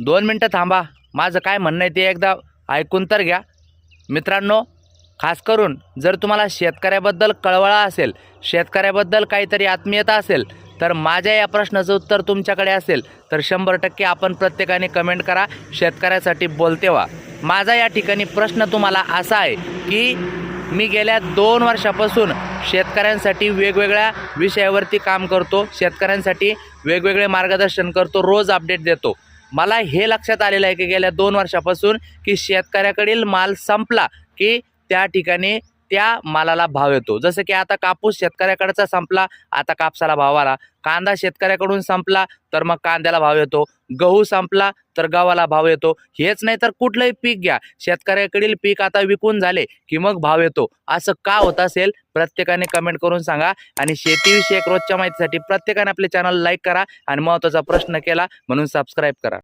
दोन मिनटं थांबा. माझं काय म्हणणं आहे ते एकदा ऐकून तर घ्या. मित्रांनो खास करून जर तुम्हाला शेतकऱ्याबद्दल कळवळा असेल शेतकऱ्याबद्दल काहीतरी आत्मीयता असेल तर माझ्या या प्रश्नाचं उत्तर तुमच्याकडे असेल तर शंभर टक्के आपण प्रत्येकाने कमेंट करा शेतकऱ्यासाठी बोलते व्हा. माझा या ठिकाणी प्रश्न तुम्हाला असा आहे की मी गेल्या दोन वर्षापासून शेतकऱ्यांसाठी वेगवेगळ्या विषयावरती काम करतो शेतकऱ्यांसाठी वेगवेगळे मार्गदर्शन करतो रोज अपडेट देतो. मला हे लक्षात आलेलं आहे की गेल्या दोन वर्षापासून की शेतकऱ्याकडील माल संपला की त्या ठिकाणी त्या मालाला भाव येतो. जसं की आता कापूस शेतकऱ्याकडचा संपला आता कापसाला भाव आला. कांदा शेतकऱ्याकडून संपला तर मग कांद्याला भाव येतो. गहू संपला तर गव्हाला भाव येतो. हेच नाही तर कुठलंही पीक घ्या. शेतकऱ्याकडील पीक आता विकून झाले की मग भाव येतो. असं का होत असेल? प्रत्येकाने कमेंट करून सांगा. आणि शेतीविषयक रोजच्या माहितीसाठी प्रत्येकाने आपले चॅनल लाईक करा. आणि महत्त्वाचा प्रश्न केला म्हणून सबस्क्राईब करा.